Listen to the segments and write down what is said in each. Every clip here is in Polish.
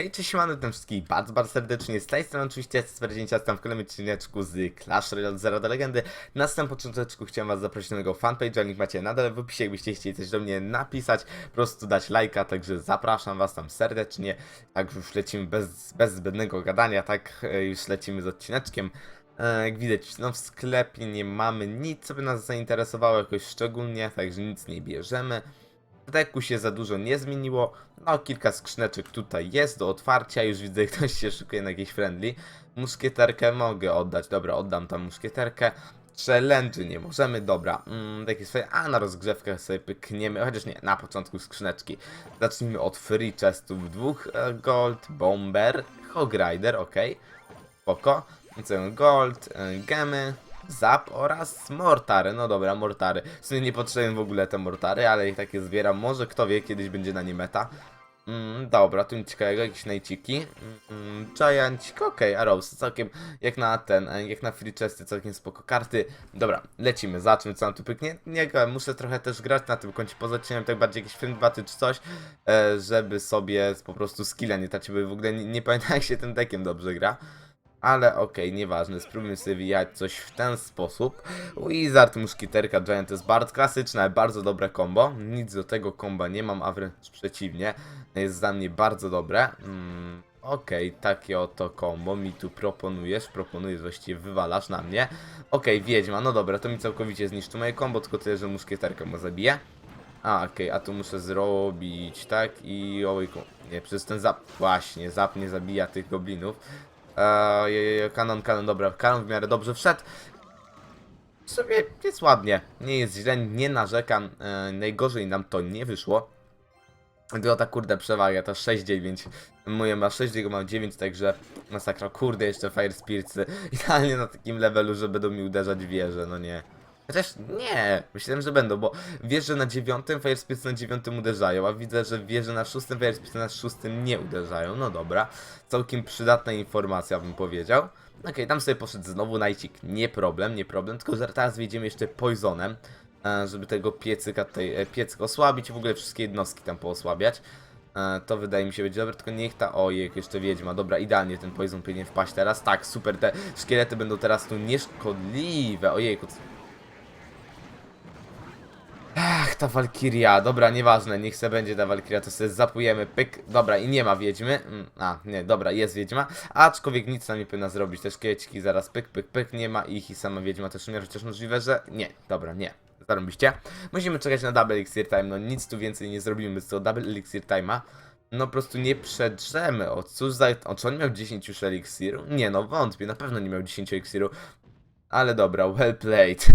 Hej, cześć, siemano, witam wszystkich bardzo, bardzo serdecznie. Z tej strony oczywiście Swerdzięcia, tam w kolejnym odcineczku z Clash Royale Zero do Legendy. Na samym początku chciałem was zaprosić na mojego fanpage'a, link macie nadal w opisie, jakbyście chcieli coś do mnie napisać, po prostu dać lajka, także zapraszam was tam serdecznie. Tak już lecimy bez, bez zbędnego gadania, tak e, już lecimy z odcineczkiem. E, Jak widać, no w sklepie nie mamy nic, co by nas zainteresowało jakoś szczególnie, także nic nie bierzemy. Deku się za dużo nie zmieniło. No, kilka skrzyneczek tutaj jest do otwarcia. Już widzę, ktoś się szykuje na jakiś friendly. Muszkieterkę mogę oddać. Dobra, oddam tam muszkieterkę. Challenge nie możemy, dobra. Mm, takie swoje. A na rozgrzewkę sobie pykniemy. Chociaż nie, na początku skrzyneczki. Zacznijmy od free chestów. Dwóch e, gold, bomber, hog rider, ok. Spoko. Gold, e, gemy, zap oraz mortary. No dobra, mortary. W sumie nie potrzebuję w ogóle te mortary, ale ich takie zbieram. Może kto wie, kiedyś będzie na nie meta. Mm, dobra, tu nic ciekawego, jakieś najciki. Mm, Giant, okej, okay, Arrows, całkiem jak na ten, jak na free chesty, całkiem spoko karty. Dobra, lecimy, zobaczmy co nam tu pyknie. Nie, muszę trochę też grać na tym koncie, poza tym tak bardziej jakiś film 2 czy coś, e, żeby sobie po prostu skilla nie tracić, bo w ogóle nie, nie pamiętam jak się tym deckiem dobrze gra. Ale okej, nieważne, spróbujmy sobie wijać coś w ten sposób. Wizard, Muszkieterka, Giant jest bardzo klasyczne, bardzo dobre combo. Nic do tego komba nie mam, a wręcz przeciwnie. Jest dla mnie bardzo dobre. Mm, okej, takie oto combo mi tu proponujesz, proponujesz, właściwie wywalasz na mnie. Okej, Wiedźma, no dobra, to mi całkowicie zniszczy moje combo, tylko tyle, że Muszkieterkę mu zabije. A, okej, a tu muszę zrobić, tak? I ojku, nie, przez ten zap, właśnie, zap nie zabija tych goblinów. Eee, kanon, kanon, dobra, kanon w miarę dobrze wszedł. W jest ładnie, nie jest źle, nie narzekam, eee, najgorzej nam to nie wyszło. Była ta kurde przewaga, to 6-9. Moje ma 6, jego mam 9, także masakra. Kurde, jeszcze Fire Spiritsy. Idealnie na takim levelu, że będą mi uderzać wieże, no nie. Chociaż nie, myślałem, że będą, bo wieże na dziewiątym, Fire Spiritsy na dziewiątym uderzają, a widzę, że wieże na szóstym, Fire Spiritsy na szóstym nie uderzają. No dobra, całkiem przydatna informacja bym powiedział. Okej, tam sobie poszedł znowu najcik, nie problem, nie problem, tylko że teraz wjedziemy jeszcze poisonem, e, żeby tego piecyka tutaj, e, piecyk osłabić w ogóle wszystkie jednostki tam poosłabiać. E, To wydaje mi się być dobre, tylko niech ta... Ojej, jeszcze wiedźma. Dobra, idealnie ten poison powinien wpaść teraz. Tak, super, te szkielety będą teraz tu nieszkodliwe. Ojejku. co- Ach, ta Walkiria. Dobra, nieważne, niech se będzie ta Walkiria, to sobie zapujemy, pyk. Dobra, i nie ma wiedźmy. Mm, A, nie, dobra, jest wiedźma. Aczkolwiek nic nam nie powinna zrobić. Te szkieleci zaraz pyk, pyk, pyk. Nie ma ich i sama wiedźma też umie, chociaż możliwe, że... Nie, dobra, nie. Zarobiście. Musimy czekać na Double Elixir Time, no nic tu więcej nie zrobimy z tego Double Elixir Time'a. No po prostu nie przedrzemy. O cóż za... O, czy on miał 10 już eliksiru? Nie no, wątpię, na pewno nie miał 10 eliksiru. Ale dobra, well played.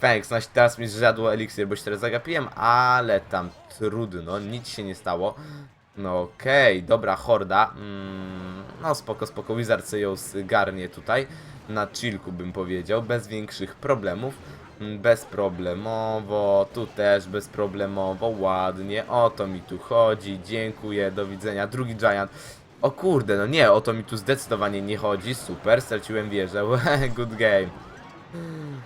Thanks, no teraz mi zjadło eliksir, bo się teraz zagapiłem, ale tam trudno, nic się nie stało. No okej, dobra horda. Mm, no spoko, spoko, Wizard sobie ją zgarnie tutaj. Na chillku bym powiedział, bez większych problemów. Mm, Bezproblemowo, tu też bezproblemowo, ładnie, o to mi tu chodzi, dziękuję, do widzenia, drugi giant. O kurde, no nie, o to mi tu zdecydowanie nie chodzi, super, straciłem wieżę, good game.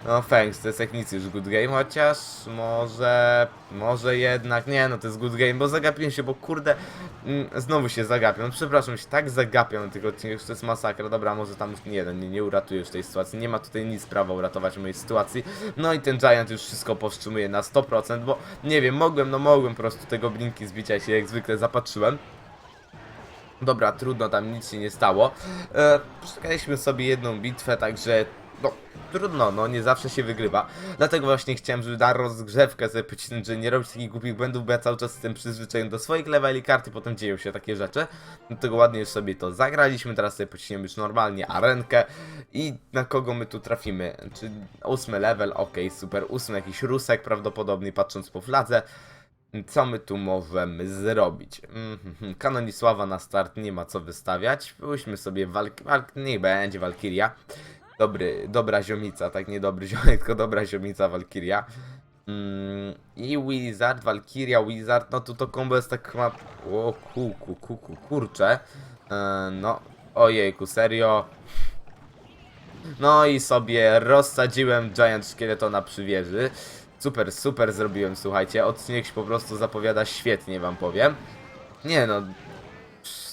No thanks, to jest jak nic już good game, chociaż może, może jednak, nie no to jest good game, bo zagapiłem się, bo kurde, mm, znowu się zagapiam, no, przepraszam, się tak zagapiam na tych odcinkach, że to jest masakra, dobra, może tam już nie, no, nie, nie uratuje już tej sytuacji, nie ma tutaj nic prawa uratować mojej sytuacji, no i ten Giant już wszystko powstrzymuje na 100%, bo nie wiem, mogłem, no mogłem po prostu tego blinki zbić, się jak zwykle zapatrzyłem, Dobra, trudno, tam nic się nie stało. E, sobie jedną bitwę, także no, trudno, no nie zawsze się wygrywa. Dlatego właśnie chciałem, żeby na rozgrzewkę sobie powiedzieć, że nie robić takich głupich błędów, bo ja cały czas jestem przyzwyczajony do swoich leveli karty, potem dzieją się takie rzeczy. Dlatego ładnie już sobie to zagraliśmy, teraz sobie pociniemy już normalnie arenkę i na kogo my tu trafimy. Czy ósmy level, ok, super, ósmy jakiś rusek prawdopodobnie, patrząc po fladze. Co my tu możemy zrobić? Mhm, Kanonisława na start nie ma co wystawiać. Pójdźmy sobie walk... walk... Niech będzie Walkiria. Dobry, dobra ziomica, tak nie dobry ziomek, tylko dobra ziomica Walkiria. Mm, I Wizard, Walkiria, Wizard, no tu to combo jest tak chyba... O kuku, kuku, kurczę. E, no, ojejku, serio. No i sobie rozsadziłem Giant Szkieletona przy wieży. Super, super zrobiłem, słuchajcie. Odcinek się po prostu zapowiada świetnie, wam powiem. Nie no,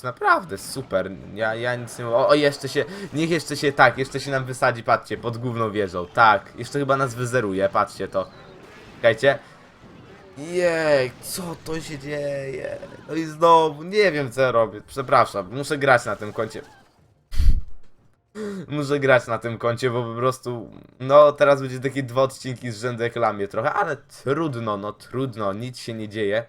naprawdę, super. Ja, ja nic nie o, o, jeszcze się, niech jeszcze się, tak, jeszcze się nam wysadzi, patrzcie, pod główną wieżą, tak. Jeszcze chyba nas wyzeruje, patrzcie to. Czekajcie. Jej, co to się dzieje? No i znowu, nie wiem co robię, przepraszam, muszę grać na tym koncie. Muszę grać na tym koncie, bo po prostu, no teraz będzie takie dwa odcinki z rzędu jak trochę, ale trudno, no trudno, nic się nie dzieje.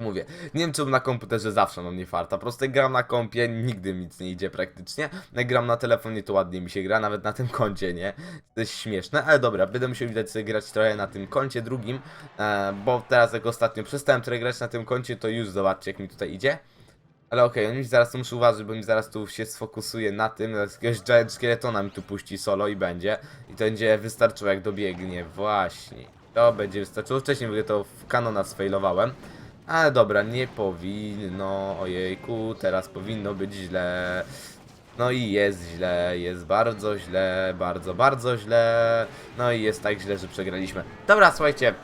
Mówię, nie wiem czemu na komputerze zawsze mam nie farta, jak gram na kompie, nigdy mi nic nie idzie praktycznie. Gram na telefonie to ładnie mi się gra, nawet na tym koncie, nie? To jest śmieszne, ale dobra, będę musiał widać sobie grać trochę na tym koncie drugim, e, bo teraz jak ostatnio przestałem trochę grać na tym koncie, to już zobaczcie jak mi tutaj idzie. Ale okej, okay, zaraz tu muszę uważać, bo mi zaraz tu się sfokusuje na tym, jakiegoś Giant Skeletona mi tu puści solo i będzie. I to będzie wystarczyło jak dobiegnie, właśnie. To będzie wystarczyło, wcześniej w ogóle to w kanona sfailowałem. Ale dobra, nie powinno, ojejku, teraz powinno być źle. No i jest źle, jest bardzo źle, bardzo, bardzo źle. No i jest tak źle, że przegraliśmy. Dobra, słuchajcie,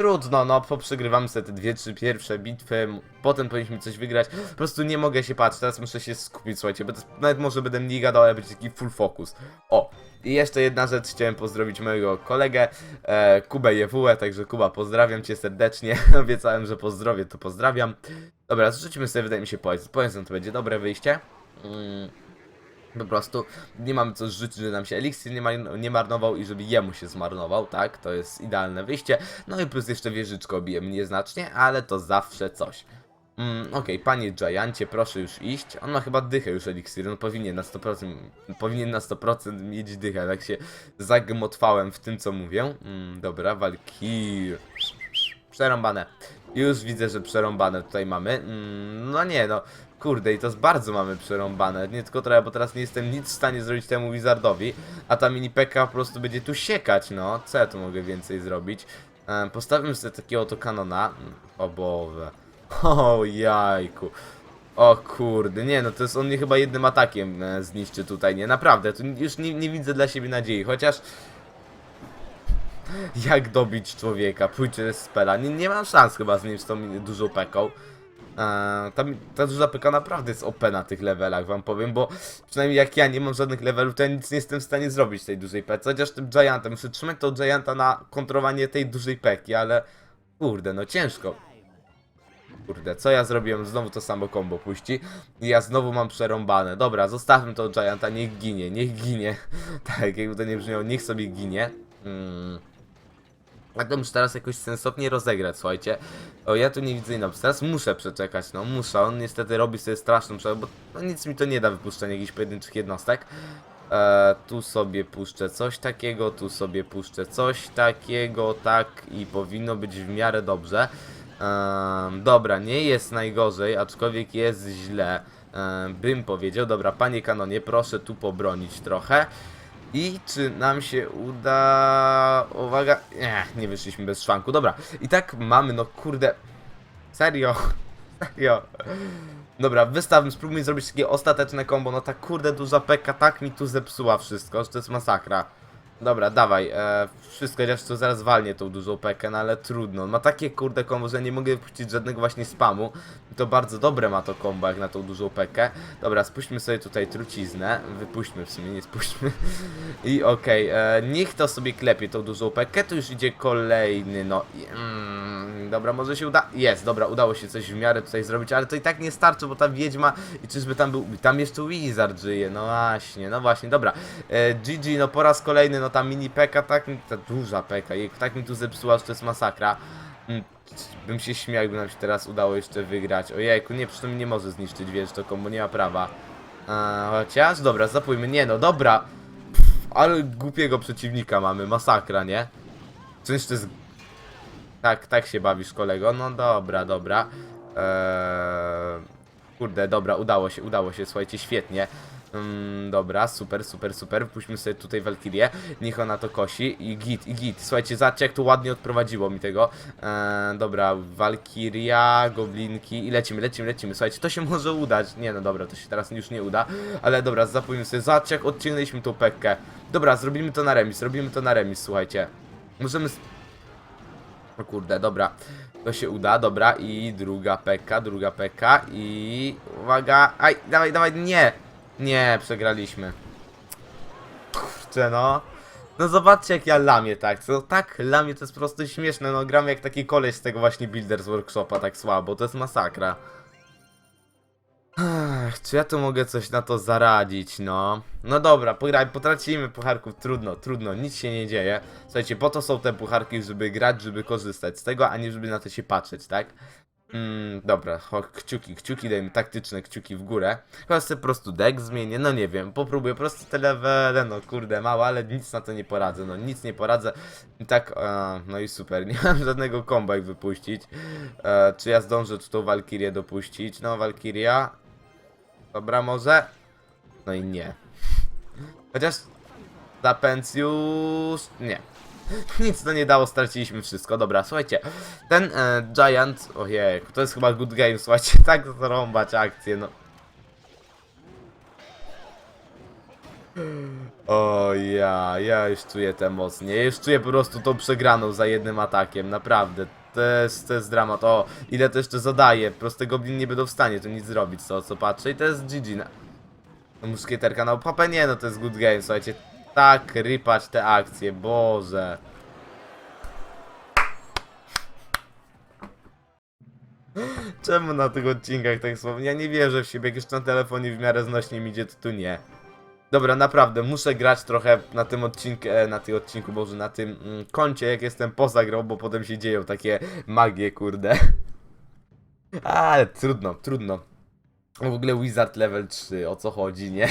Trudno, no, poprzegrywamy sobie te dwie, trzy pierwsze bitwy, potem powinniśmy coś wygrać. Po prostu nie mogę się patrzeć, teraz muszę się skupić, słuchajcie, bo nawet może będę mniej gadał, ale będzie taki full focus. O, i jeszcze jedna rzecz, chciałem pozdrowić mojego kolegę, e, Kubę Jewułę, także Kuba, pozdrawiam cię serdecznie, obiecałem, że pozdrowię, to pozdrawiam. Dobra, zrzucimy sobie, wydaje mi się, poezję, poezją to będzie dobre wyjście. Mm. Po prostu nie mamy co życzyć, że nam się eliksir nie, mar- nie marnował i żeby jemu się zmarnował, tak? To jest idealne wyjście. No i plus jeszcze wieżyczko bije nieznacznie, ale to zawsze coś. Mm, Okej, panie Giancie, proszę już iść. On ma chyba dychę już eliksir, no powinien na 100%, powinien na 100% mieć dychę, tak się zagmotwałem w tym co mówię. Mm, dobra, Valkyr. Przerąbane. Już widzę, że przerąbane tutaj mamy. Mm, no nie no, kurde i to bardzo mamy przerąbane. Nie tylko trochę, bo teraz nie jestem nic w stanie zrobić temu Wizardowi, a ta mini peka po prostu będzie tu siekać, no. Co ja tu mogę więcej zrobić? E, postawimy sobie takiego oto kanona. O Boże. O jajku. O kurde, nie no, to jest on mnie chyba jednym atakiem e, zniszczy tutaj, nie? Naprawdę, tu już nie, nie widzę dla siebie nadziei, chociaż jak dobić człowieka, pójdzie z spela. Nie, nie mam szans chyba z nim z tą dużą peką. Eee, ta, ta duża peka naprawdę jest OP na tych levelach, wam powiem, bo przynajmniej jak ja nie mam żadnych levelów, to ja nic nie jestem w stanie zrobić tej dużej pece, chociaż tym Giantem, muszę trzymać to Gianta na kontrowanie tej dużej peki, ale kurde, no ciężko. Kurde, co ja zrobiłem? Znowu to samo combo puści. I ja znowu mam przerąbane. Dobra, zostawmy to Gianta, niech ginie, niech ginie. tak, jakby to nie brzmiało, niech sobie ginie. Mm. A to muszę teraz jakoś sensownie rozegrać, słuchajcie. O, ja tu nie widzę inaczej. Teraz muszę przeczekać, no muszę. On niestety robi sobie straszną przerwę, bo no, nic mi to nie da wypuszczenia jakichś pojedynczych jednostek. E, tu sobie puszczę coś takiego, tu sobie puszczę coś takiego, tak i powinno być w miarę dobrze. Dobra, nie jest najgorzej, aczkolwiek jest źle, bym powiedział. Dobra, panie kanonie, proszę tu pobronić trochę. I czy nam się uda... Uwaga, nie, nie wyszliśmy bez szwanku, dobra. I tak mamy, no kurde, serio, serio. Dobra, wystawmy, spróbujmy zrobić takie ostateczne combo, no ta kurde duża peka tak mi tu zepsuła wszystko, że to jest masakra. Dobra, dawaj, e, wszystko, chociaż to zaraz walnie tą dużą pekę, no ale trudno. Ma takie kurde combo, że nie mogę wypuścić żadnego właśnie spamu. To bardzo dobre ma to combo jak na tą dużą pekę. Dobra, spuśćmy sobie tutaj truciznę. Wypuśćmy w sumie, nie spuśćmy. I okej, e, niech to sobie klepie tą dużą pekę, tu już idzie kolejny, no. Mm, dobra, może się uda. Jest, dobra, udało się coś w miarę tutaj zrobić, ale to i tak nie starczy, bo ta wiedźma i czyżby tam był. Tam jeszcze Wizard żyje, no właśnie, no właśnie, dobra. E, GG, no po raz kolejny, no ta mini peka, tak mi, ta duża peka, jej tak mi tu zepsuła, że to jest masakra. Mm, Bym się śmiał, jakby nam się teraz udało jeszcze wygrać. Ojejku, nie, to mi nie może zniszczyć, wiesz, to komu nie ma prawa. A, chociaż, dobra, zapójmy, nie no, dobra. Pff, ale głupiego przeciwnika mamy, masakra, nie? Coś to jest... Tak, tak się bawisz, kolego, no dobra, dobra. Eee... Kurde, dobra, udało się, udało się, słuchajcie, świetnie. Mm, dobra, super, super, super. Puśćmy sobie tutaj Valkyrię. Niech ona to kosi. I git, i git. Słuchajcie, zobaczcie jak to ładnie odprowadziło mi tego. Eee, dobra, Valkyria, goblinki i lecimy, lecimy, lecimy. Słuchajcie, to się może udać. Nie no dobra, to się teraz już nie uda. Ale dobra, zapójmy sobie. Zobaczcie jak tą pekkę. Dobra, zrobimy to na remis, robimy to na remis, słuchajcie. Możemy... O kurde, dobra. To się uda, dobra. I druga peka, druga peka. I uwaga. Aj, dawaj, dawaj, nie! Nie, przegraliśmy. Kurczę, no. No zobaczcie jak ja lamię tak, co tak lamię to jest po prostu śmieszne, no gram jak taki koleś z tego właśnie Builders Workshopa tak słabo, to jest masakra. Ech, czy ja tu mogę coś na to zaradzić, no? No dobra, pograj, potracimy pucharków, trudno, trudno, nic się nie dzieje. Słuchajcie, po to są te pucharki, żeby grać, żeby korzystać z tego, a nie żeby na to się patrzeć, tak? Mm, dobra, cho, kciuki, kciuki, dajmy taktyczne kciuki w górę. Chyba sobie po prostu deck zmienię, no nie wiem, popróbuję po prostu te levele, no kurde, mało, ale nic na to nie poradzę, no nic nie poradzę. I tak, e, no i super, nie mam żadnego komba ich wypuścić. E, czy ja zdążę tu tą Walkirię dopuścić? No, Walkiria. Dobra, może? No i nie. Chociaż Zapencjusz... Nie. Nic to nie dało, straciliśmy wszystko. Dobra, słuchajcie. Ten e, Giant... Ojej, to jest chyba good game, słuchajcie. Tak zrąbać akcję, no. O ja, ja już czuję te mocnie. Ja już czuję po prostu tą przegraną za jednym atakiem, naprawdę. To jest, to jest dramat. O, ile to jeszcze zadaje. Proste goblin nie będą w stanie tu nic zrobić, co, co patrzę. I to jest GG. Na... No, muszkieterka, no papę nie, no to jest good game, słuchajcie. Tak rypać te akcje, Boże. Czemu na tych odcinkach tak słabo? Ja nie wierzę w siebie, jak już na telefonie w miarę znośnie mi idzie, to tu nie. Dobra, naprawdę, muszę grać trochę na tym odcinku, e, na tym odcinku, Boże, na tym mm, koncie, jak jestem poza grą, bo potem się dzieją takie magie, kurde. Ale trudno, trudno. W ogóle Wizard level 3, o co chodzi, nie?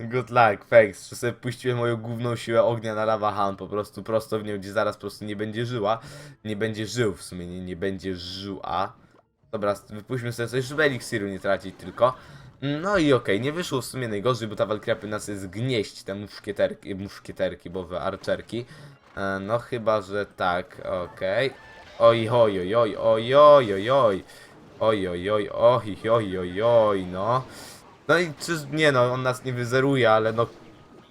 Good luck, thanks, że sobie puściłem moją główną siłę ognia na Lava Han, po prostu prosto w nią, gdzie zaraz po prostu nie będzie żyła. Nie będzie żył w sumie, nie, nie będzie żyła. Dobra, wypuśćmy sobie coś, żeby eliksiru nie tracić tylko. No i okej, nie wyszło w sumie najgorzej, bo ta walkria powinna sobie zgnieść te muszkieterki, muszkieterki, bo wy archerki. E, no chyba, że tak, okej. Oj, oj, oj, oj, oj, oj, oj, oj. Oj, oj, oj, oj, oj, oj, oj, no. No i czy, nie no, on nas nie wyzeruje, ale no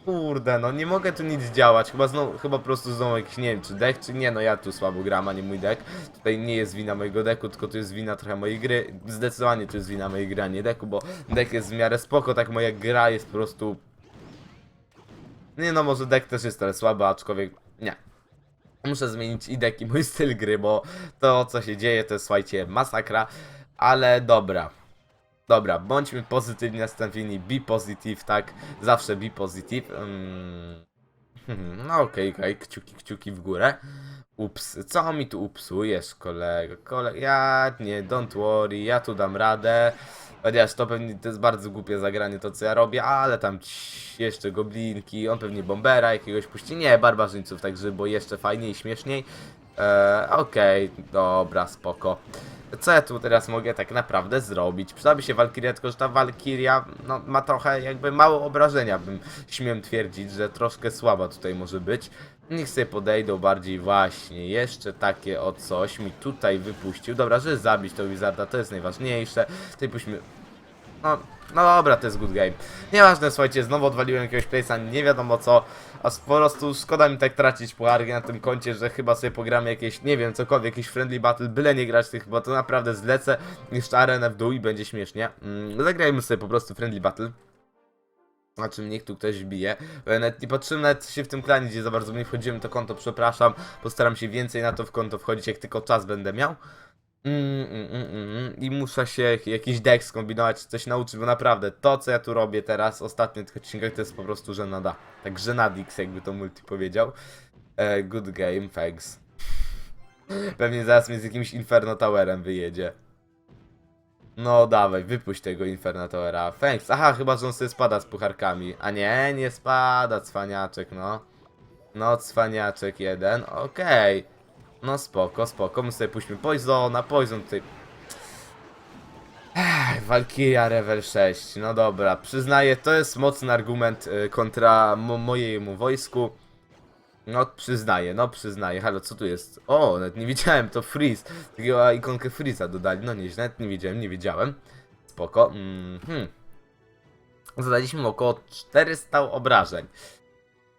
Kurde, no nie mogę tu nic działać. Chyba znowu, chyba po prostu znowu jakiś, nie wiem, czy deck, czy nie, no ja tu słabo gram, a nie mój deck. Tutaj nie jest wina mojego decku, tylko to jest wina trochę mojej gry. Zdecydowanie to jest wina mojej gry, a nie decku, bo deck jest w miarę spoko, tak moja gra jest po prostu... Nie no, może deck też jest trochę słaby, aczkolwiek nie. Muszę zmienić i deck i mój styl gry, bo to co się dzieje to jest, słuchajcie, masakra. Ale dobra. Dobra, bądźmy pozytywnie nastawieni, be positive, tak? Zawsze be positive. Mm. No okej, okej, kciuki, kciuki w górę. Ups, co mi tu upsujesz, kolego? Kole... Ja nie, don't worry, ja tu dam radę. Chociaż to pewnie to jest bardzo głupie zagranie to co ja robię, ale tam ci- jeszcze goblinki, on pewnie bombera jakiegoś puści. Nie, barbarzyńców, tak żeby było jeszcze fajniej śmieszniej. Eee, okej, dobra, spoko. Co ja tu teraz mogę tak naprawdę zrobić? Przydałaby się Walkiria, tylko że ta Walkiria no, ma trochę jakby mało obrażenia, bym śmiem twierdzić, że troszkę słaba tutaj może być. Niech sobie podejdą bardziej właśnie, jeszcze takie o coś mi tutaj wypuścił. Dobra, żeby zabić to Wizarda, to jest najważniejsze. Tutaj puśćmy no, no dobra, to jest good game. Nieważne, słuchajcie, znowu odwaliłem jakiegoś place'a, nie wiadomo co, a po prostu szkoda mi tak tracić pucharki na tym koncie, że chyba sobie pogramy jakieś, nie wiem, cokolwiek, jakiś friendly battle, byle nie grać tych, bo to naprawdę zlecę jeszcze arenę w dół i będzie śmiesznie. Mm, zagrajmy sobie po prostu friendly battle. Na czym niech tu ktoś bije. Ja nawet nie patrzyłem nawet się w tym klanie, gdzie za bardzo nie wchodziłem to konto, przepraszam. Postaram się więcej na to w konto wchodzić, jak tylko czas będę miał. Mm, mm, mm, mm. I muszę się jakiś deck skombinować, coś nauczyć, bo naprawdę to, co ja tu robię teraz, ostatnio tych odcinkach, to jest po prostu żenada. Tak żenadix, jakby to multi powiedział. E, good game, thanks. Pewnie zaraz mnie z jakimś Inferno Towerem wyjedzie. No dawaj, wypuść tego Inferno Towera. Thanks. Aha, chyba, że on sobie spada z pucharkami. A nie, nie spada, cwaniaczek, no. No, cwaniaczek jeden, okej. No spoko, spoko, my sobie puśćmy Poisona, Poison tutaj... Ech, Valkyria level 6, no dobra, przyznaję, to jest mocny argument y, kontra mo mojemu wojsku. No, przyznaję, no przyznaję. Halo, co tu jest? O, nawet nie widziałem, to Freeze. Takiego ikonkę Freeza dodali, no nieźle, nawet nie wiedziałem, nie wiedziałem. Spoko. Mhm. Zadaliśmy mu około 400 obrażeń.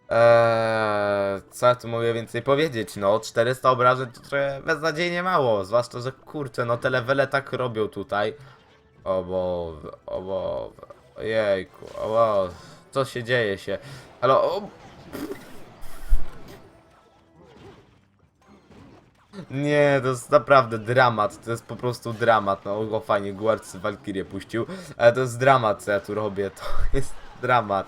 Eee, co ja tu mogę więcej powiedzieć? No, 400 obrażeń to trochę beznadziejnie mało. Zwłaszcza, że kurczę, no te levele tak robią tutaj. O Boże, o Boże, ojejku, o Boże, co się dzieje się? Ale o... Nie, to jest naprawdę dramat, to jest po prostu dramat, no o fajnie, Guardsy Valkyrie puścił, ale to jest dramat, co ja tu robię, to jest dramat.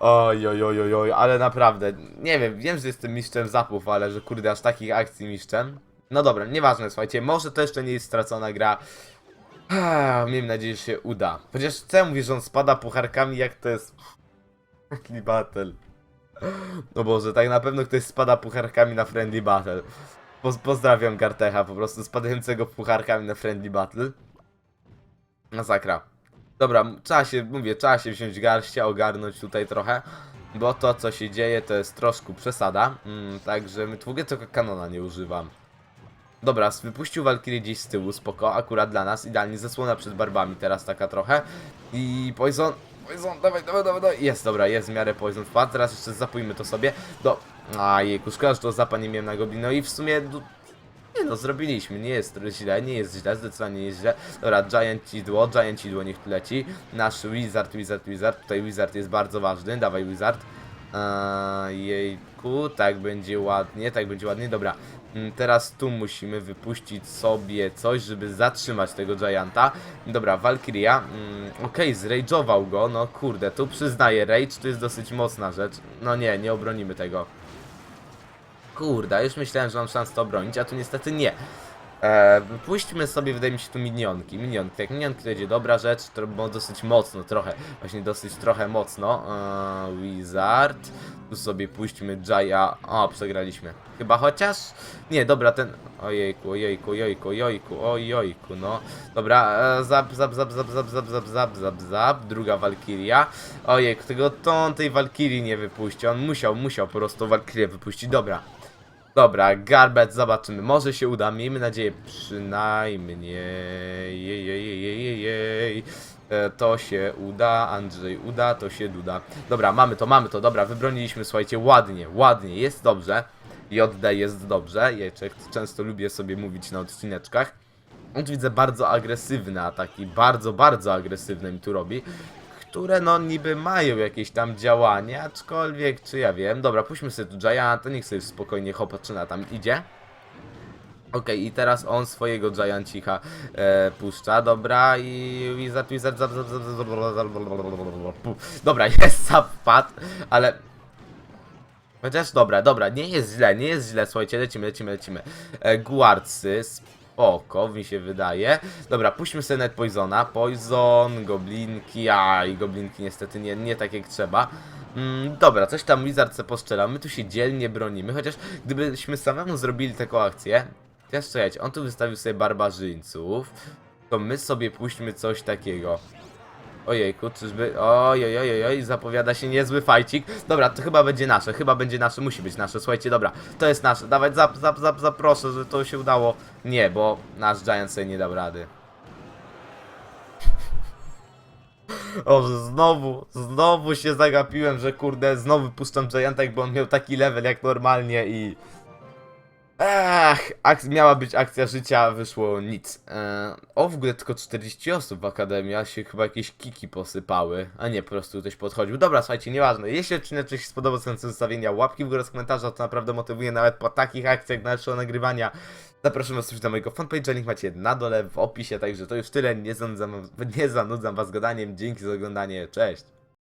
Oj, oj, oj, oj, ale naprawdę, nie wiem, wiem, że jestem mistrzem zapów, ale że kurde, aż takich akcji mistrzem. No dobra, nieważne, słuchajcie, może to jeszcze nie jest stracona gra. Ah, Miejmy nadzieję, że się uda. Chociaż co ja mówię, że on spada pucharkami, jak to jest... Friendly Battle. No Boże, tak na pewno ktoś spada pucharkami na Friendly Battle. Poz pozdrawiam Gartecha, po prostu spadającego pucharkami na Friendly Battle. Masakra. Dobra, trzeba się, mówię, trzeba się wziąć garście, ogarnąć tutaj trochę. Bo to, co się dzieje, to jest troszkę przesada. Mm, także my w ogóle tylko kanona nie używam. Dobra, wypuścił Valkyrie gdzieś z tyłu, spoko, akurat dla nas, idealnie zasłona przed barbami teraz taka trochę. I Poison, Poison, dawaj, dawaj, dawaj, dawaj, jest, dobra, jest w miarę Poison wpadł, teraz jeszcze zapójmy to sobie, do, a jejku, szkoda, że to zapa nie miałem na goblin, no i w sumie, nie no, zrobiliśmy, nie jest źle, nie jest źle, zdecydowanie nie jest źle. Dobra, Giant Idło, Giant Idło niech tu leci. Nasz Wizard, Wizard, Wizard, tutaj Wizard jest bardzo ważny, dawaj Wizard. Eee, jejku, tak będzie ładnie, tak będzie ładnie, dobra. Mm, Teraz tu musimy wypuścić sobie coś, żeby zatrzymać tego Gianta. Dobra, Valkyria, mm, okej, zrage'ował go, no kurde, tu przyznaję, rage to jest dosyć mocna rzecz. No nie, nie obronimy tego. Kurde, już myślałem, że mam szansę to obronić, a tu niestety nie. Eee, puśćmy sobie, wydaje mi się, tu minionki. Minionki, jak minionki to będzie dobra rzecz, to bo dosyć mocno, trochę, właśnie dosyć trochę mocno. Eee, wizard, tu sobie puśćmy Jaya. O, przegraliśmy. Chyba chociaż? Nie, dobra, ten... Ojejku, ojejku, ojejku, ojejku, ojejku, no. Dobra, e, zap, zap, zap, zap, zap, zap, zap, zap, zap, zap, druga Walkiria. Ojejku, tego to on tej Walkirii nie wypuści, on musiał, musiał po prostu Walkirię wypuścić, dobra. Dobra, Garbet, zobaczymy. Może się uda, miejmy nadzieję przynajmniej. Jej, jej, jej, jej. E, To się uda, Andrzej uda, to się duda. Dobra, mamy to, mamy to, dobra, wybroniliśmy, słuchajcie, ładnie, ładnie, jest dobrze. JD jest dobrze, ja często lubię sobie mówić na odcineczkach. On widzę bardzo agresywne ataki, bardzo, bardzo agresywne mi tu robi, które no niby mają jakieś tam działanie, aczkolwiek czy ja wiem. Dobra, puśćmy sobie tu Gianta, niech sobie spokojnie chopaczyna tam idzie. Okej, i teraz on swojego Gianticha e, puszcza, dobra, i Wizard, Wizard, zap, zap, zap, zap, zap. Dobra, jest zap wpadł, ale... Chociaż dobra, dobra, nie jest źle, nie jest źle, słuchajcie, lecimy, lecimy, lecimy. E, Guardsy, spoko, mi się wydaje. Dobra, puśćmy sobie net Poisona, Poison, Goblinki, a i Goblinki niestety nie, nie tak jak trzeba. Mm, dobra, coś tam Wizard se poszczelał, my tu się dzielnie bronimy, chociaż gdybyśmy samemu zrobili taką akcję, teraz czekajcie, on tu wystawił sobie barbarzyńców, to my sobie puśćmy coś takiego. Ojejku, czyżby... Oj, oj, oj, oj, oj, zapowiada się niezły fajcik. Dobra, to chyba będzie nasze, chyba będzie nasze, musi być nasze. Słuchajcie, dobra, to jest nasze. Dawać zap, zap, zap, zap, proszę, że to się udało. Nie, bo nasz Giant sobie nie dał rady. O, znowu, znowu się zagapiłem, że kurde, znowu puszczam Gianta, jakby on miał taki level jak normalnie i... Ech, ak- miała być akcja życia, wyszło nic. E, o, w ogóle tylko 40 osób w Akademii, a się chyba jakieś kiki posypały, a nie, po prostu ktoś podchodził. Dobra, słuchajcie, nieważne. Jeśli odcinek się spodobał, to zostawienia łapki w górę z komentarza, to naprawdę motywuje nawet po takich akcjach dalszego nagrywania. Zapraszam was też na mojego fanpage'a, link macie na dole w opisie, także to już tyle, nie zanudzam, nie zanudzam was gadaniem, dzięki za oglądanie, cześć!